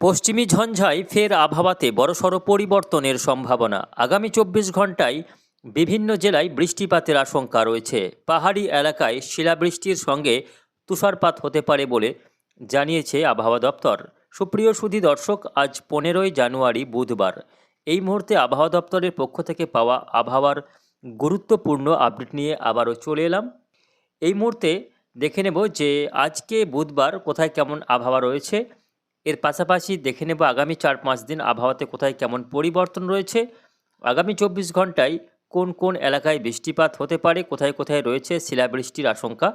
পশ্চিমী ঝঞ্ঝায় ফের আবহাওয়াতে বড়সড় পরিবর্তনের সম্ভাবনা। আগামী চব্বিশ ঘন্টায় বিভিন্ন জেলায় বৃষ্টিপাতের আশঙ্কা রয়েছে। পাহাড়ি এলাকায় শিলাবৃষ্টির সঙ্গে তুষারপাত হতে পারে বলে জানিয়েছে আবহাওয়া দপ্তর। সুপ্রিয় সুধী দর্শক, আজ পনেরোই জানুয়ারি বুধবার। এই মুহূর্তে আবহাওয়া দপ্তরের পক্ষ থেকে পাওয়া আবহাওয়ার গুরুত্বপূর্ণ আপডেট নিয়ে আবারও চলে এলাম। এই মুহূর্তে দেখে নেব যে আজকে বুধবার কোথায় কেমন আবহাওয়া রয়েছে। এর পাশাপাশি দেখে নেব আগামী চার পাঁচ দিন আবহাওয়াতে কোথায় কেমন পরিবর্তন রয়েছে। আগামী চব্বিশ ঘন্টায় কোন কোন এলাকায় বৃষ্টিপাত হতে পারে, কোথায় কোথায় রয়েছে শিলাবৃষ্টির আশঙ্কা,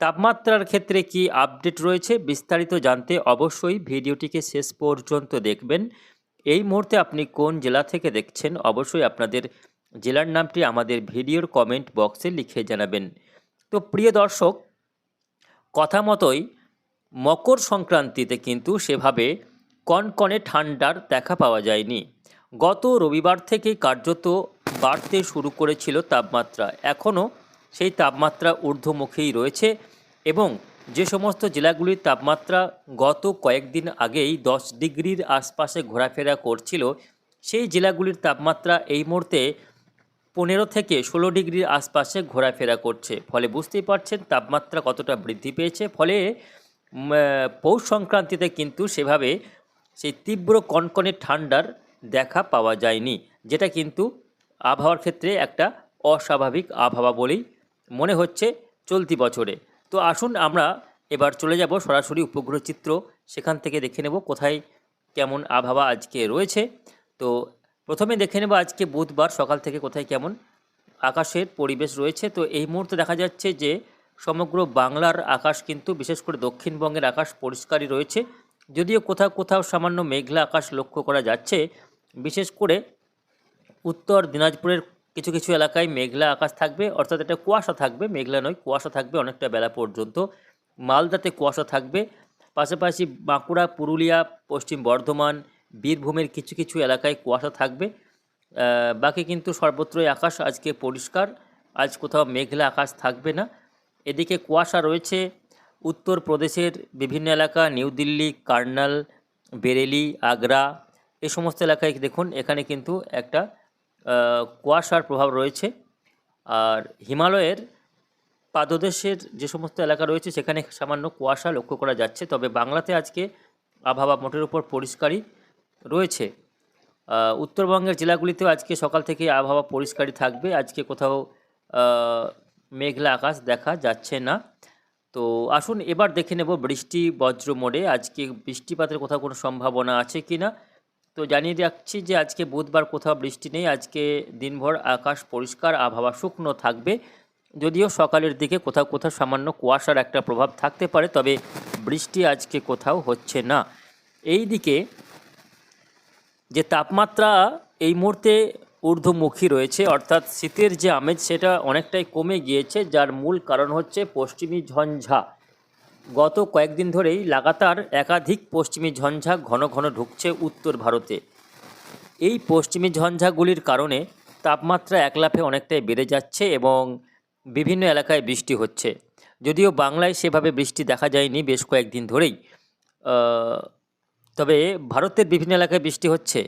তাপমাত্রার ক্ষেত্রে কি আপডেট রয়েছে বিস্তারিত জানতে অবশ্যই ভিডিওটিকে শেষ পর্যন্ত দেখবেন। এই মুহূর্তে আপনি কোন জেলা থেকে দেখছেন অবশ্যই আপনাদের জেলার নামটি আমাদের ভিডিওর কমেন্ট বক্সে লিখে জানাবেন। তো প্রিয় দর্শক, কথা মতোই মকর সংক্রান্তিতে কিন্তু সেভাবে কনকনে ঠান্ডার দেখা পাওয়া যায়নি। গত রবিবার থেকে কার্যত বাড়তে শুরু করেছিল তাপমাত্রা। এখনও সেই তাপমাত্রা ঊর্ধ্বমুখেই রয়েছে এবং যে সমস্ত জেলাগুলির তাপমাত্রা গত কয়েকদিন আগেই দশ ডিগ্রির আশপাশে ঘোরাফেরা করছিল, সেই জেলাগুলির তাপমাত্রা এই মুহূর্তে পনেরো থেকে ষোলো ডিগ্রির আশপাশে ঘোরাফেরা করছে। ফলে বুঝতেই পারছেন তাপমাত্রা কতটা বৃদ্ধি পেয়েছে। ফলে পৌষ সংক্রান্তিতে কিন্তু সেভাবে সেই তীব্র কনকনে ঠান্ডার দেখা পাওয়া যায়নি, যেটা কিন্তু আবহাওয়ার ক্ষেত্রে একটা অস্বাভাবিক আবহাওয়া বলেই মনে হচ্ছে চলতি বছরে। তো আসুন আমরা এবার চলে যাব সরাসরি উপগ্রহ চিত্র, সেখান থেকে দেখে নেব কোথায় কেমন আবহাওয়া আজকে রয়েছে। তো প্রথমে দেখে নেব আজকে বুধবার সকাল থেকে কোথায় কেমন আকাশের পরিবেশ রয়েছে। তো এই মুহূর্তে দেখা যাচ্ছে যে সমগ্র বাংলার আকাশ কিন্তু বিশেষ করে দক্ষিণবঙ্গের আকাশ পরিষ্কারই রয়েছে। যদিও কোথাও কোথাও সামান্য মেঘলা আকাশ লক্ষ্য করা যাচ্ছে, বিশেষ করে উত্তর দিনাজপুরের কিছু কিছু এলাকায় মেঘলা আকাশ থাকবে, অর্থাৎ এটা কুয়াশা থাকবে, মেঘলা নয়, কুয়াশা থাকবে অনেকটা বেলা পর্যন্ত। মালদাতে কুয়াশা থাকবে, পাশাপাশি বাঁকুড়া, পুরুলিয়া, পশ্চিম বর্ধমান, বীরভূমের কিছু কিছু এলাকায় কুয়াশা থাকবে। বাকি কিন্তু সর্বত্রই আকাশ আজকে পরিষ্কার, আজ কোথাও মেঘলা আকাশ থাকবে না। এদিকে কুয়াশা রয়েছে। উত্তরপ্রদেশের বিভিন্ন এলাকা, নিউ দিল্লি, কার্নাল, বেরেলি, আগ্রা এই সমস্ত এলাকায় দেখুন, এখানে কিন্তু একটা কুয়াশার প্রভাব রয়েছে। আর হিমালয়ের পাদদেশের যে সমস্ত এলাকা রয়েছে, সেখানে সামান্য কুয়াশা লক্ষ্য করা যাচ্ছে। তবে বাংলাতে আজকে আবহাওয়া মোটের উপর পরিষ্কারই রয়েছে। উত্তরবঙ্গের জেলাগুলিতেও আজকে সকাল থেকে আবহাওয়া পরিষ্কারই থাকবে। আজকে কোথাও মেঘলা আকাশ দেখা যাচ্ছে না। তো আসুন এবার দেখে নেব বৃষ্টি বজ্র মোড়ে আজকে বৃষ্টিপাতের কোথাও কোনো সম্ভাবনা আছে কি না। তো জানিয়ে রাখছি যে আজকে বুধবার কোথাও বৃষ্টি নেই, আজকে দিনভর আকাশ পরিষ্কার, আবহাওয়া শুকনো থাকবে। যদিও সকালের দিকে কোথাও কোথাও সামান্য কুয়াশার একটা প্রভাব থাকতে পারে, তবে বৃষ্টি আজকে কোথাও হচ্ছে না। এই দিকে যে তাপমাত্রা এই মুহূর্তে ঊর্ধ্বমুখী রয়েছে, অর্থাৎ শীতের যে আমেজ সেটা অনেকটাই কমে গিয়েছে, যার মূল কারণ হচ্ছে পশ্চিমী ঝঞ্ঝা। গত কয়েকদিন ধরেই লাগাতার একাধিক পশ্চিমী ঝঞ্ঝা ঘন ঘন ঢুকছে উত্তর ভারতে। এই পশ্চিমী ঝঞ্ঝাগুলির কারণে তাপমাত্রা একলাফে অনেকটাই বেড়ে যাচ্ছে এবং বিভিন্ন এলাকায় বৃষ্টি হচ্ছে। যদিও বাংলায় সেভাবে বৃষ্টি দেখা যায়নি বেশ কয়েকদিন ধরেই। তবে ভারতের বিভিন্ন এলাকায় বৃষ্টি হচ্ছে।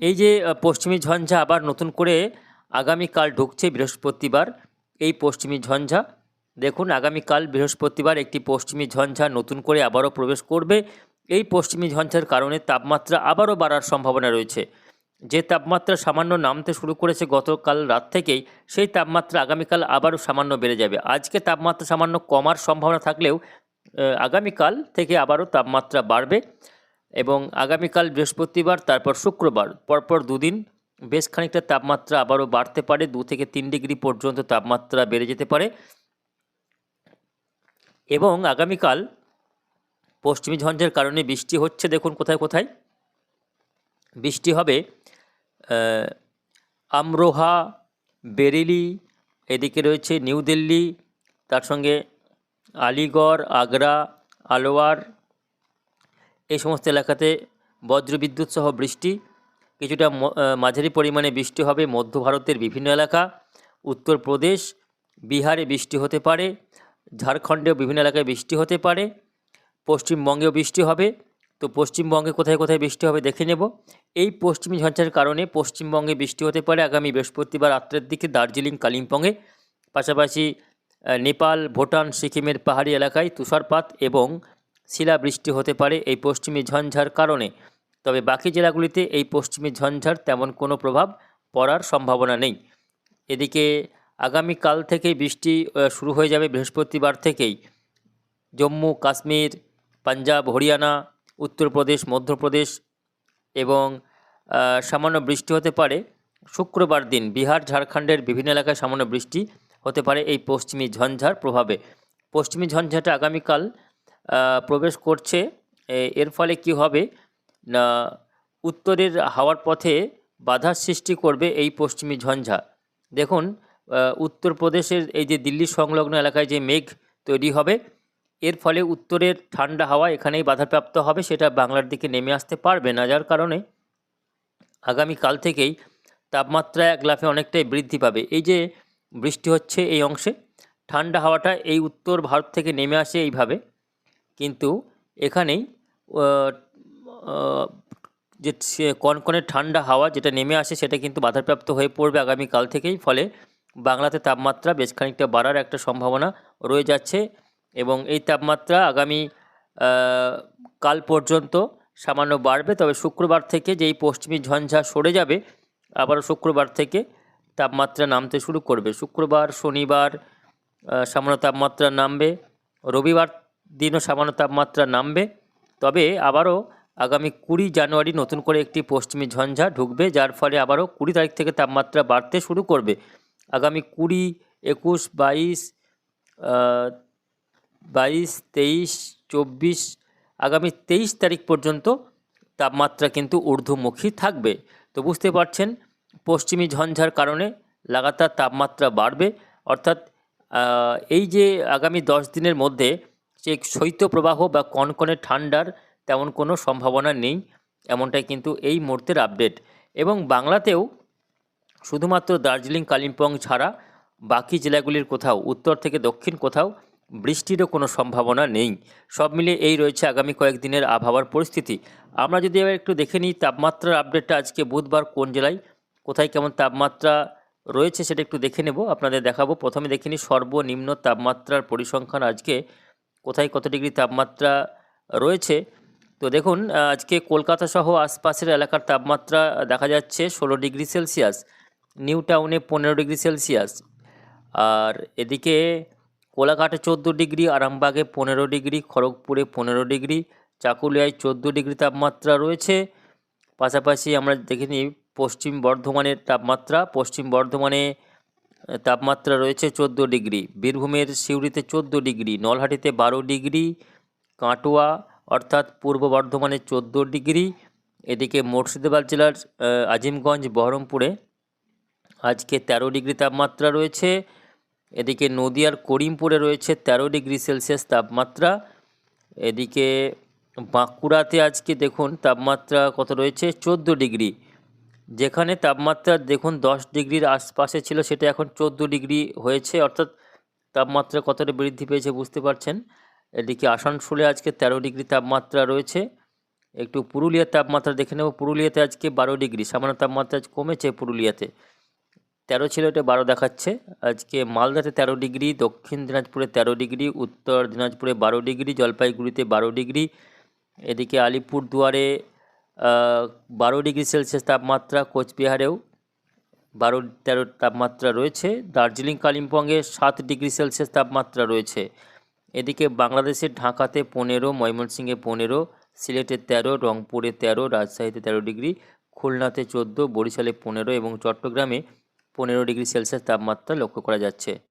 এই যে পশ্চিমী ঝঞ্ঝা আবার নতুন করে আগামীকাল ঢুকছে বৃহস্পতিবার। এই পশ্চিমী ঝঞ্ঝা, দেখুন আগামীকাল বৃহস্পতিবার একটি পশ্চিমী ঝঞ্ঝা নতুন করে আবারও প্রবেশ করবে। এই পশ্চিমী ঝঞ্ঝার কারণে তাপমাত্রা আবারও বাড়ার সম্ভাবনা রয়েছে। যে তাপমাত্রা সামান্য নামতে শুরু করেছে গতকাল রাত থেকেই, সেই তাপমাত্রা আগামীকাল আবারও সামান্য বেড়ে যাবে। আজকে তাপমাত্রা সামান্য কমার সম্ভাবনা থাকলেও আগামীকাল থেকে আবারও তাপমাত্রা বাড়বে। এবং আগামীকাল বৃহস্পতিবার, তারপর শুক্রবার, পরপর দুদিন বেশ খানিকটা তাপমাত্রা আবারও বাড়তে পারে, দু থেকে তিন ডিগ্রি পর্যন্ত তাপমাত্রা বেড়ে যেতে পারে। এবং আগামীকাল পশ্চিমী ঝঞ্ঝের কারণে বৃষ্টি হচ্ছে, দেখুন কোথায় কোথায়। বৃষ্টি হবে আমরোহা, বেরেলি, এদিকে রয়েছে নিউ দিল্লি, তার সঙ্গে আলিগড়, আগ্রা, আলোয়ার এই সমস্ত এলাকাতে বজ্রবিদ্যুৎ সহ বৃষ্টি, কিছুটা মাঝারি পরিমাণে বৃষ্টি হবে মধ্য ভারতের বিভিন্ন এলাকা। উত্তরপ্রদেশ বিহারে বৃষ্টি হতে পারে, ঝাড়খণ্ডেও বিভিন্ন এলাকায় বৃষ্টি হতে পারে, পশ্চিমবঙ্গেও বৃষ্টি হবে। তো পশ্চিমবঙ্গে কোথায় কোথায় বৃষ্টি হবে দেখে নেব। এই পশ্চিমী ঝঞ্ঝার কারণে পশ্চিমবঙ্গে বৃষ্টি হতে পারে আগামী বৃহস্পতিবার রাত্রের দিকে দার্জিলিং, কালিম্পংয়ে। পাশাপাশি নেপাল, ভুটান, সিকিমের পাহাড়ি এলাকায় তুষারপাত এবং শিলাবৃষ্টি হতে পারে এই পশ্চিমী ঝঞ্ঝার কারণে। তবে বাকি জেলাগুলিতে এই পশ্চিমী ঝঞ্ঝার তেমন কোনো প্রভাব পড়ার সম্ভাবনা নেই। এদিকে আগামীকাল থেকেই বৃষ্টি শুরু হয়ে যাবে বৃহস্পতিবার থেকেই। জম্মু, কাশ্মীর, পাঞ্জাব, হরিয়ানা, উত্তরপ্রদেশ, মধ্যপ্রদেশ এবং সামান্য বৃষ্টি হতে পারে শুক্রবার দিন। বিহার, ঝাড়খণ্ডের বিভিন্ন এলাকায় সামান্য বৃষ্টি হতে পারে এই পশ্চিমী ঝঞ্ঝার প্রভাবে। পশ্চিমী ঝঞ্ঝাটা আগামীকাল প্রবেশ করছে। এর ফলে কি হবে? না, উত্তরের হাওয়ার পথে বাধার সৃষ্টি করবে এই পশ্চিমী ঝঞ্ঝা। দেখুন উত্তরপ্রদেশের এই যে দিল্লি সংলগ্ন এলাকায় যে মেঘ তৈরি হবে, এর ফলে উত্তরের ঠান্ডা হাওয়া এখানেই বাধাপ্রাপ্ত হবে, সেটা বাংলার দিকে নেমে আসতে পারবে না। যার কারণে আগামীকাল থেকেই তাপমাত্রা এক লাফে অনেকটাই বৃদ্ধি পাবে। এই যে বৃষ্টি হচ্ছে এই অংশে, ঠান্ডা হাওয়াটা এই উত্তর ভারত থেকে নেমে আসে এইভাবে। কিন্তু এখানেই যে কনকনে ঠান্ডা হাওয়া যেটা নেমে আসে সেটা কিন্তু বাধাপ্রাপ্ত হয়ে পড়বে আগামীকাল থেকেই। ফলে বাংলাতে তাপমাত্রা বেশ খানিকটা বাড়ার একটা সম্ভাবনা রয়ে যাচ্ছে এবং এই তাপমাত্রা আগামী কাল পর্যন্ত সামান্য বাড়বে। তবে শুক্রবার থেকে যেই পশ্চিমী ঝঞ্ঝা সরে যাবে, আবারও শুক্রবার থেকে তাপমাত্রা নামতে শুরু করবে। শুক্রবার, শনিবার সামান্য তাপমাত্রা নামবে। রবিবার দিনও সামান্য তাপমাত্রা নামবে। তবে আবারও আগামী কুড়ি জানুয়ারি নতুন করে একটি পশ্চিমী ঝঞ্ঝা ঢুকবে, যার ফলে আবারও কুড়ি তারিখ থেকে তাপমাত্রা বাড়তে শুরু করবে। আগামী কুড়ি, একুশ, বাইশ বাইশ, তেইশ, চব্বিশ, আগামী তেইশ তারিখ পর্যন্ত তাপমাত্রা কিন্তু ঊর্ধ্বমুখী থাকবে। তো বুঝতে পারছেন, পশ্চিমী ঝঞ্ঝার কারণে লাগাতার তাপমাত্রা বাড়বে। অর্থাৎ এই যে আগামী দশ দিনের মধ্যে যে শৈত্যপ্রবাহ বা কনকনে ঠান্ডার তেমন কোনো সম্ভাবনা নেই, এমনটাই কিন্তু এই মুহূর্তের আপডেট এবং বাংলাতেও শুধুমাত্র দার্জিলিং, কালিম্পং ছাড়া বাকি জেলাগুলির কোথাও, উত্তর থেকে দক্ষিণ কোথাও বৃষ্টিরও কোনো সম্ভাবনা নেই। সব মিলিয়ে এই রয়েছে আগামী কয়েকদিনের আবহাওয়ার পরিস্থিতি। আমরা যদি এবার একটু দেখে নিই তাপমাত্রার আপডেটটা আজকে বুধবার কোন জেলায়, কোথায় কেমন তাপমাত্রা রয়েছে সেটা একটু দেখে নেব। আপনাদের দেখাবো। প্রথমে দেখে নিই সর্বনিম্ন তাপমাত্রার পরিসংখ্যান আজকে কোথায় কত ডিগ্রি তাপমাত্রা রয়েছে? তো দেখুন, আজকে কলকাতা সহ আশপাশের এলাকার তাপমাত্রা দেখা যাচ্ছে ষোলো ডিগ্রি সেলসিয়াস, নিউ টাউনে পনেরো ডিগ্রি সেলসিয়াস। আর এদিকে কোলাঘাটে চোদ্দ ডিগ্রি, আরামবাগে পনেরো ডিগ্রি, খড়গপুরে পনেরো ডিগ্রি, চাকুলিয়ায় চোদ্দ ডিগ্রি তাপমাত্রা রয়েছে। পাশাপাশি আমরা দেখে নিই পশ্চিম বর্ধমানের তাপমাত্রা। পশ্চিম বর্ধমানে তাপমাত্রা রয়েছে চোদ্দ ডিগ্রি। বীরভূমের সিউড়িতে চোদ্দ ডিগ্রি, নলহাটিতে বারো ডিগ্রি, কাটোয়া অর্থাৎ পূর্ব বর্ধমানে চোদ্দ ডিগ্রি। এদিকে মুর্শিদাবাদ জেলার আজিমগঞ্জ, বহরমপুরে আজকে তেরো ডিগ্রি তাপমাত্রা রয়েছে। এদিকে নদিয়ার করিমপুরে রয়েছে তেরো ডিগ্রি সেলসিয়াস তাপমাত্রা। এদিকে বাঁকুড়াতে আজকে দেখুন তাপমাত্রা কত রয়েছে? চোদ্দ ডিগ্রি। যেখানে তাপমাত্রা দেখুন দশ ডিগ্রির আশপাশে ছিল, সেটা এখন চোদ্দ ডিগ্রি হয়েছে, অর্থাৎ তাপমাত্রা কতটা বৃদ্ধি পেয়েছে বুঝতে পারছেন? এদিকে আসানসোলে আজকে তেরো ডিগ্রি তাপমাত্রা রয়েছে, একটু পুরুলিয়ার তাপমাত্রা দেখে নেব। পুরুলিয়াতে আজকে বারো ডিগ্রি, সামান্য তাপমাত্রা আজ কমেছে পুরুলিয়াতে। তেরো ছিল, এটা বারো দেখাচ্ছে। আজকে মালদাতে তেরো ডিগ্রি, দক্ষিণ দিনাজপুরে তেরো ডিগ্রি, উত্তর দিনাজপুরে বারো ডিগ্রি, জলপাইগুড়িতে বারো ডিগ্রি, এদিকে আলিপুর দুয়ারে বারো ডিগ্রি সেলসিয়াস তাপমাত্রা কোচবিহারেও বারো, তেরো তাপমাত্রা রয়েছে। দার্জিলিং, কালিম্পংয়ে সাত ডিগ্রি সেলসিয়াস তাপমাত্রা রয়েছে। এদিকে বাংলাদেশের ঢাকাতে পনেরো, ময়মনসিংহে পনেরো, সিলেটে তেরো, রংপুরে তেরো, রাজশাহীতে তেরো ডিগ্রি, খুলনাতে চোদ্দ, বরিশালে পনেরো এবং চট্টগ্রামে পনেরো ডিগ্রি সেলসিয়াস তাপমাত্রা লক্ষ্য করা যাচ্ছে।